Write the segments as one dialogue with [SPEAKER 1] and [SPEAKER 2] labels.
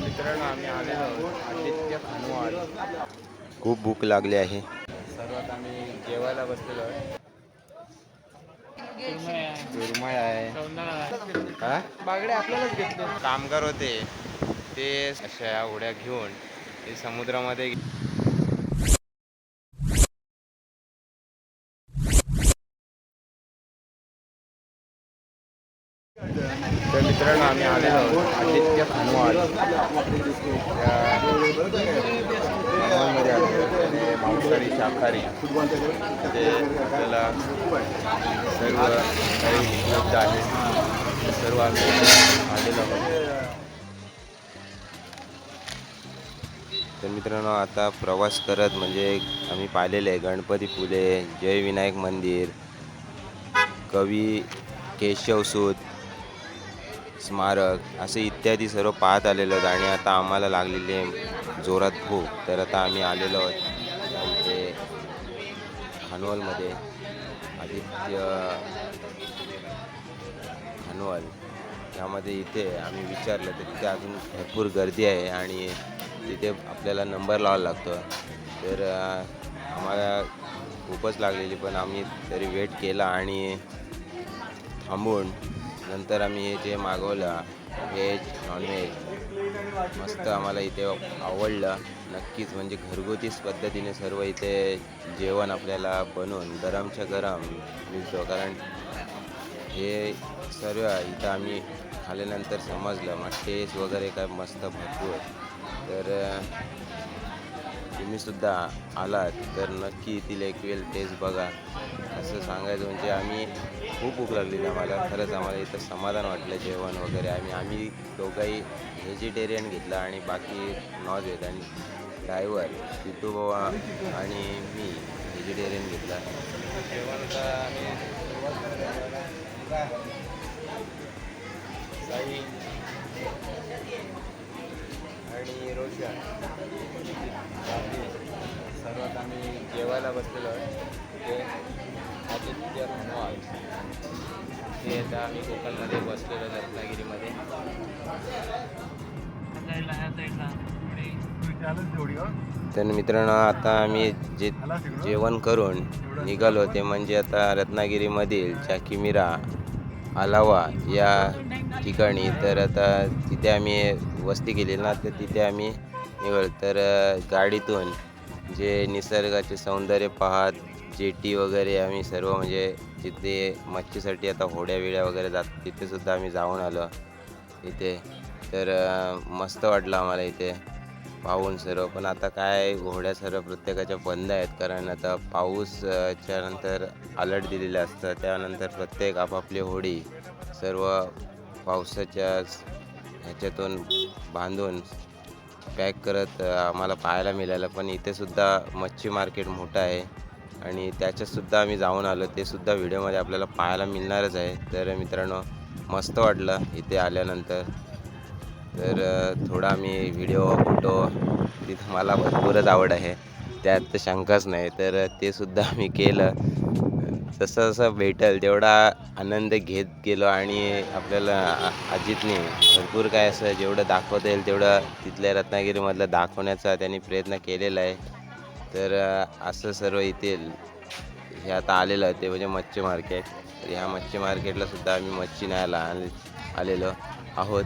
[SPEAKER 1] मित्रांनो आम्ही आलेलो आहोत आदित्य खानवाल
[SPEAKER 2] खूप भूक लागली आहे.
[SPEAKER 1] सर्वात आम्ही जेवायला बसलेलो आहे सुरमई आहे. हा?
[SPEAKER 3] बागडे आपल्यालाच घेतले.
[SPEAKER 1] कामगार होते. ते अशा उड्या घेऊन ते समुद्रामध्ये तर मित्रांनो आम्ही आलेलो आहोत आदित्य खानवाल त्या खानवालमध्ये आलेलो आणि मांसाहारी शाकाहारी. ते आपल्याला सर्व काही उपलब्ध आहे. सर्व आम्ही आलेलो आहोत.
[SPEAKER 2] तर मित्रांनो आता प्रवास करत म्हणजे आम्ही पाहिलेले आहे गणपती फुले जय विनायक मंदिर कवी केशवसूत स्मारक असे इत्यादी सर्व पाहत आलेलो आहोत आणि आता आम्हाला लागलेली आहे जोरात भूक. तर आता आम्ही आलेलो आहोत इथे खानवलमध्ये आदित्य खानवल यामध्ये इथे आम्ही विचारलं तर तिथे अजून भरपूर गर्दी आहे आणि तिथे आपल्याला नंबर लावायला लागतो. तर आम्हाला खूपच लागलेली पण आम्ही तरी वेट केला आणि थांबून नंतर आम्ही हे जे मागवलं व्हेज नॉनव्हेज मस्त आम्हाला इथे आवडलं. नक्कीच म्हणजे घरगुतीच पद्धतीने सर्व इथे जेवण आपल्याला बनवून गरमच्या गरम मिळतो. कारण हे सर्व इथं आम्ही खाल्यानंतर समजलं मग टेस्ट वगैरे काय मस्त भरपूर. तर तुम्हीसुद्धा आलात तर नक्की येथील एक वेल टेस्ट बघा. असं सांगायचं म्हणजे आम्ही खूप भूक लागलेली आम्हाला. खरंच आम्हाला इथं समाधान वाटलं जेवण वगैरे. आम्ही आम्ही दोघंही व्हेजिटेरियन घेतलं आणि बाकी नॉन व्हेज आणि ड्रायव्हर पिटू बाबा आणि मी व्हेजिटेरियन घेतला.
[SPEAKER 1] आणि रोशन. बाकी सर्वात आम्ही जेवायला बसलेलो आहे. ते आदित्य हनुमान हे आता आम्ही कोकणमध्ये बसलेलो आहे रत्नागिरीमध्ये.
[SPEAKER 2] तर मित्रांनो आता आम्ही जे जेवण करून निघालो ते म्हणजे आता रत्नागिरीमधील चाकिमिरा आलावा या ठिकाणी. तर आता तिथे आम्ही वस्ती केलेली ना तर तिथे आम्ही निघालो. तर गाडीतून जे निसर्गाचे सौंदर्य पाहत जेटी वगैरे आम्ही सर्व म्हणजे जिथे मच्छीसाठी आता होड्या विड्या वगैरे जात तिथेसुद्धा आम्ही जाऊन आलो इथे. तर मस्त वाटलं आम्हाला इथे पाहून सर्व. पण आता काय घोड्या सर्व प्रत्येकाच्या बंद आहेत कारण आता पाऊसच्या नंतर अलर्ट दिलेलं असतं त्यानंतर प्रत्येक आपापली होडी सर्व पावसाच्या ह्याच्यातून बांधून पॅक करत आम्हाला पाहायला मिळालं. पण इथेसुद्धा मच्छी मार्केट मोठं आहे. आणि त्याच्यातसुद्धा आम्ही जाऊन आलो. ते सुद्धा व्हिडिओमध्ये आपल्याला पाहायला मिळणारच आहे. तर मित्रांनो मस्त वाटलं इथे आल्यानंतर. तर थोडा आम्ही व्हिडिओ फोटो तिथं मला भरपूरच आवड आहे. त्यात तर शंकाच नाही. तर ते सुद्धा मी केलं. जसं जसं भेटेल. तेवढा आनंद घेत गेलो आणि आपल्याला अजितने भरपूर काय असं जेवढं दाखवता येईल तेवढं तिथल्या रत्नागिरीमधलं दाखवण्याचा त्यांनी प्रयत्न केलेला आहे. तर असं सर्व इथे हे आता आलेलं आहे. ते म्हणजे मच्छी मार्केट. तर ह्या मच्छी मार्केटला सुद्धा आम्ही मच्छी न्यायला आलेलो आहोत.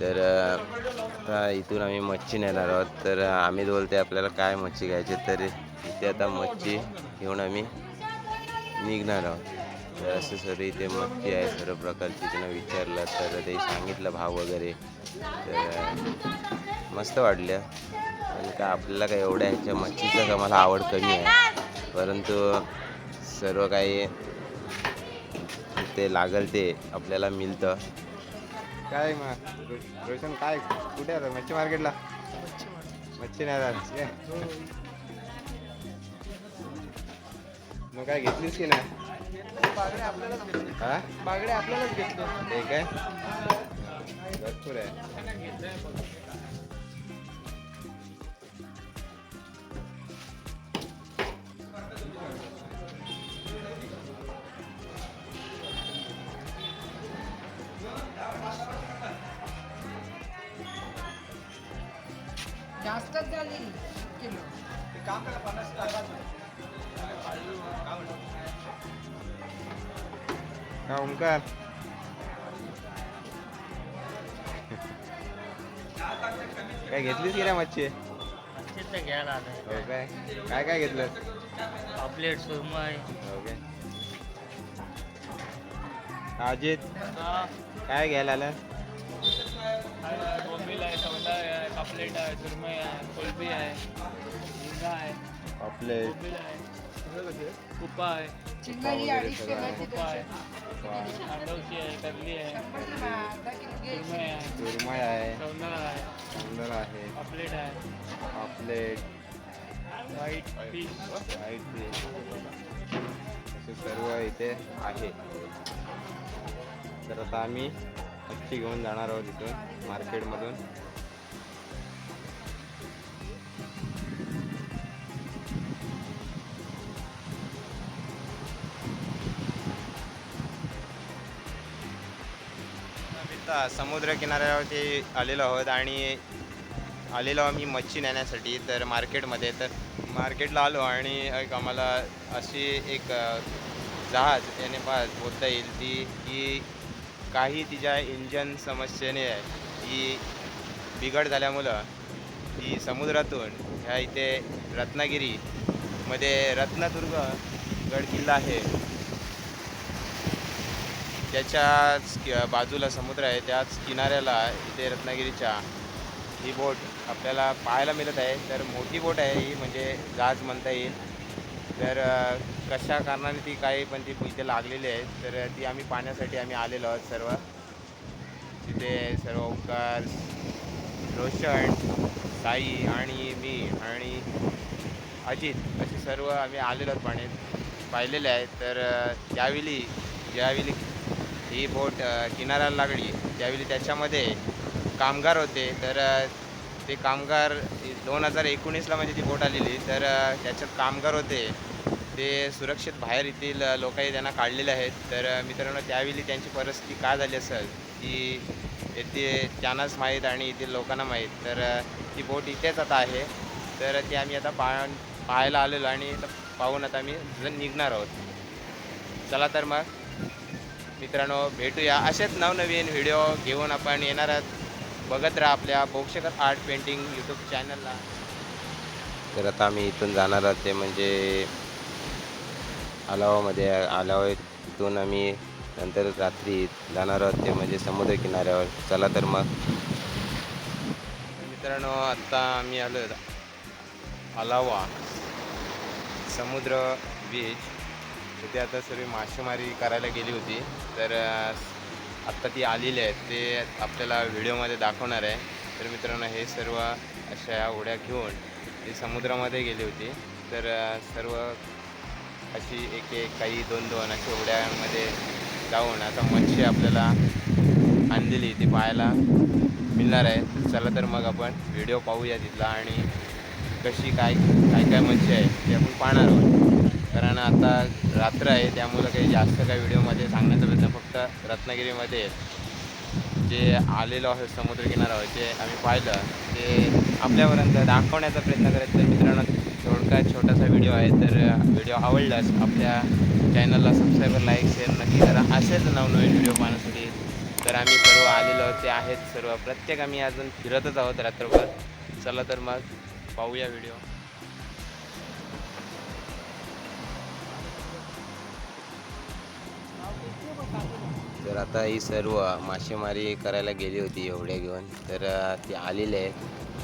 [SPEAKER 2] तर आता इथून आम्ही मच्छी नेणार आहोत. तर आम्ही बोलते आपल्याला काय मच्छी घ्यायची तर इथे आता मच्छी घेऊन आम्ही निघणार आहोत. तर असं सर्व इथे मच्छी आहे सर्व प्रकारची. तिनं विचारलं तर ते सांगितलं भाव वगैरे. तर मस्त वाटलं. आणि का आपल्याला काय एवढ्या ह्याच्या मच्छीचं का मला आवड कमी आहे. परंतु सर्व काही ते लागल ते आपल्याला मिळतं.
[SPEAKER 1] काय मग? रोशन काय? कुठे आता? मच्छी मार्केटला? मच्छी नाही मग काय घेतलीस की नाही?
[SPEAKER 3] बागडे आपल्यालाच घेतले
[SPEAKER 1] हा?
[SPEAKER 3] बागडे आपल्यालाच घेतले
[SPEAKER 1] ते काय? भरपूर आहे.
[SPEAKER 4] जास्तच झाली किलो.
[SPEAKER 1] का ओमकार काय घेतलीस की मच्छी?
[SPEAKER 5] घ्यायला आलं
[SPEAKER 1] हो काय? काय काय घेतलं
[SPEAKER 5] पापलेट सुरमई.
[SPEAKER 1] हो काय? अजित काय घ्यायला आलं
[SPEAKER 5] बोंबील आहे सवंदा आहे पापलेट आहे सुरमई आहे कोलबी आहे झिंगा आहे.
[SPEAKER 1] पापलेट.
[SPEAKER 5] बोंबील आहे कुप्पा आहे
[SPEAKER 4] चिंगरी अडीचशे मध्ये
[SPEAKER 5] कुप्पा आहे अंडवशी आहे. करली आहे. सुरमई आहे.
[SPEAKER 1] आहे.
[SPEAKER 5] पापलेट आहे.
[SPEAKER 1] पापलेट.
[SPEAKER 5] व्हाईट फिश
[SPEAKER 1] व्हाईट फिश असे सर्व इथे आहे. तर आता आम्ही मच्छी घेऊन जाणार आहोत इथून मार्केटमधून आता समुद्र किनाऱ्यावरती आलेलो आहोत आणि आलेलो आम्ही मच्छी नेण्यासाठी तर मार्केटमध्ये. तर मार्केटला आलो आणि एक आम्हाला अशी एक जहाज याने पा बोलता येईल ती की काही तिच्या इंजन समस्येने ती बिघड झाल्यामुळं ती समुद्रातून ह्या इथे रत्नागिरीमध्ये रत्नदुर्ग गड किल्ला आहे. त्याच्याच बाजूला समुद्र आहे त्याच किनाऱ्याला इथे रत्नागिरीच्या. ही बोट आपल्याला पाहायला मिळत आहे. तर मोठी बोट आहे ही म्हणजे जहाज म्हणता येईल. तर कशा कारणाने ती काही पण ती इथे लागलेली आहे तर ती आम्ही पाहण्यासाठी आम्ही आलेलो आहोत सर्व. तिथे सर्व उपकार रोशन साई आणि मी आणि अजित असे सर्व आम्ही आलेलो आहोत पाण्यात पाहिलेले आहेत. तर त्यावेळी ज्यावेळी ही बोट किनाऱ्याला लागली. त्यावेळी त्याच्यामध्ये कामगार होते तर ते कामगार दोन हजार एकोणीसला म्हणजे ती बोट आलेली. तर त्याच्यात कामगार होते. ते सुरक्षित बाहेर येथील लोकांनी लोकही त्यांना काढलेले आहेत. तर मित्रांनो त्यावेळी त्यांची परिस्थिती काय झाली असेल ती येथे त्यांनाच माहीत आणि येथील लोकांना माहीत. तर ती बोट इथेच आता आहे. तर ती आम्ही आता पा पाहायला आलेलो आणि पाहून आता आम्ही निघणार आहोत. चला तर मग. मित्रांनो भेटूया असेच नवनवीन व्हिडिओ घेऊन आपण येणार आहोत. बघत राहा आपल्या बोक्षकर आर्ट पेंटिंग यूट्यूब चॅनलला तर आता आम्ही इथून जाणार आहोत ते म्हणजे आलावामध्ये आलावा इथून आम्ही नंतर रात्री जाणार आहोत ते म्हणजे समुद्र किनाऱ्यावर. चला तर मग. मित्रांनो आत्ता आम्ही आलो आलावा. समुद्र बीच म्हणजे तिथे आता सर्व मासेमारी करायला गेली होती. तर आत्ता ती आलेली आहे. ते आपल्याला व्हिडिओमध्ये दाखवणार आहे. तर मित्रांनो हे सर्व अशा उड्या घेऊन ती समुद्रामध्ये गेली होती. तर सर्व अशी एक एक काही दोन दोन अशा उड्यांमध्ये जाऊन आता मच्छी आपल्याला आणलेली ती पाहायला मिळणार आहे. चला तर मग आपण व्हिडिओ पाहूया तिथला आणि कशी काय काय काय मच्छी आहे ते आपण पाहणार आहोत. कारण आता रात्र आहे त्यामुळं काही जास्त काही व्हिडिओमध्ये सांगण्याचा प्रयत्न फक्त रत्नागिरीमध्ये जे आलेलो आहे समुद्रकिनाऱ्यावर जे आम्ही पाहिलं ते आपल्यापर्यंत दाखवण्याचा प्रयत्न करत तर मित्रांनो थोडका छोटासा व्हिडिओ आहे तर व्हिडिओ आवडलाच आपल्या चॅनलला सबस्क्राईबर लाईक शेअर नक्की करा. असेच नवनवीन व्हिडिओ पाहण्यासाठी तर आम्ही सर्व आलेलो ते आहेत सर्व. प्रत्येक आम्ही अजून फिरतच आहोत रात्रभर. चला तर मग पाहूया व्हिडिओ. तर आता ही सर्व मासेमारी करायला गेली होती एवढ्या घेऊन. तर ती आलेली आहे.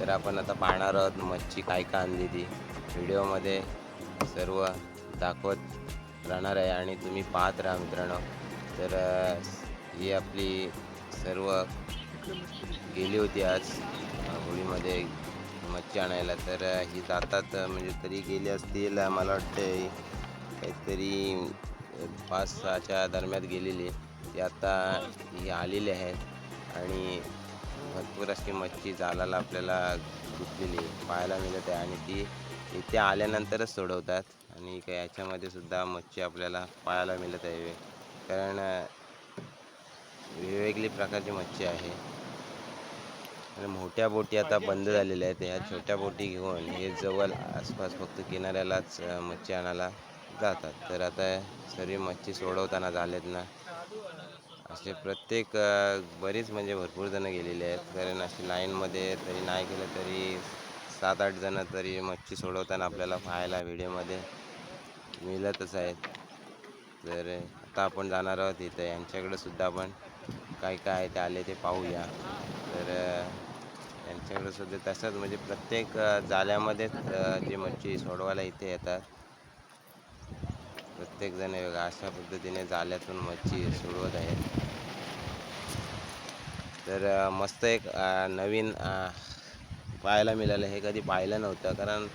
[SPEAKER 1] तर आपण आता पाहणार आहोत मच्छी काय काय आणली ती. व्हिडिओमध्ये सर्व दाखवत राहणार आहे आणि तुम्ही पाहत राहा मित्रांनो. तर ही आपली सर्व गेली होती आज होळीमध्ये मच्छी आणायला. तर ही जातात म्हणजे तरी गेली असतील मला वाटते काहीतरी पाच सहाच्या दरम्यान गेलेली ती आता ही आलेली आहेत आणि भरपूर अशी मच्छी जालाला आपल्याला गुंतलेली पाहायला मिळत आहे. आणि ती इथे आल्यानंतरच सोडवतात. आणि काही याच्यामध्ये सुद्धा मच्छी आपल्याला पाहायला मिळत आहे. कारण वेगवेगळी प्रकारची मच्छी आहे.
[SPEAKER 2] आणि मोठ्या बोटी आता बंद झालेल्या आहेत. ह्या छोट्या बोटी घेऊन हे जवळ आसपास फक्त किनाऱ्यालाच मच्छी आणायला जातात. तर आता सर्व मच्छी सोडवताना झालेत ना. असे प्रत्येक बरीच म्हणजे भरपूर जणं गेलेले आहेत. कारण अशी लाईनमध्ये तरी नाही केलं तरी सात आठ जणं तरी मच्छी सोडवताना आपल्याला पाहायला व्हिडिओमध्ये मिळतच आहेत. तर आता आपण जाणार आहोत इथं. यांच्याकडे सुद्धा आपण काय काय आहे ते आले ते पाहूया. तर अ, यांच्याकडे सुद्धा तसंच म्हणजे प्रत्येक जाळ्यामध्येच जे मच्छी सोडवायला इथे येतात प्रत्येकजण वेगळा. अशा पद्धतीने जाल्यातून मच्छी सोडवत आहेत. तर मस्त एक नवीन पाहायला मिळालं. हे कधी पाहिलं नव्हतं. कारण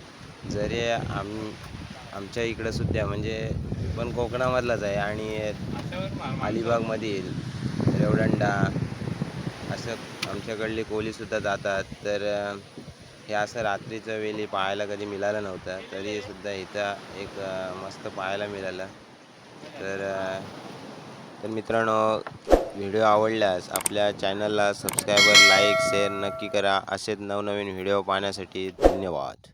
[SPEAKER 2] जरी आम आमच्या इकडं सुद्धा म्हणजे पण कोकणामधलाच आहे आणि अलिबागमधील रेवडंडा असं आमच्याकडली कोळीसुद्धा जातात. तर हे असं रात्रीच्या वेळी पाहायला कधी मिळालं नव्हतं तरी सुद्धा इथं एक मस्त पाहायला मिळालं. तर तर मित्रांनो व्हिडिओ आवडल्यास आपल्या चॅनलला सबस्क्रायबर लाईक शेअर नक्की करा. असेच नवनवीन व्हिडिओ पाहण्यासाठी धन्यवाद.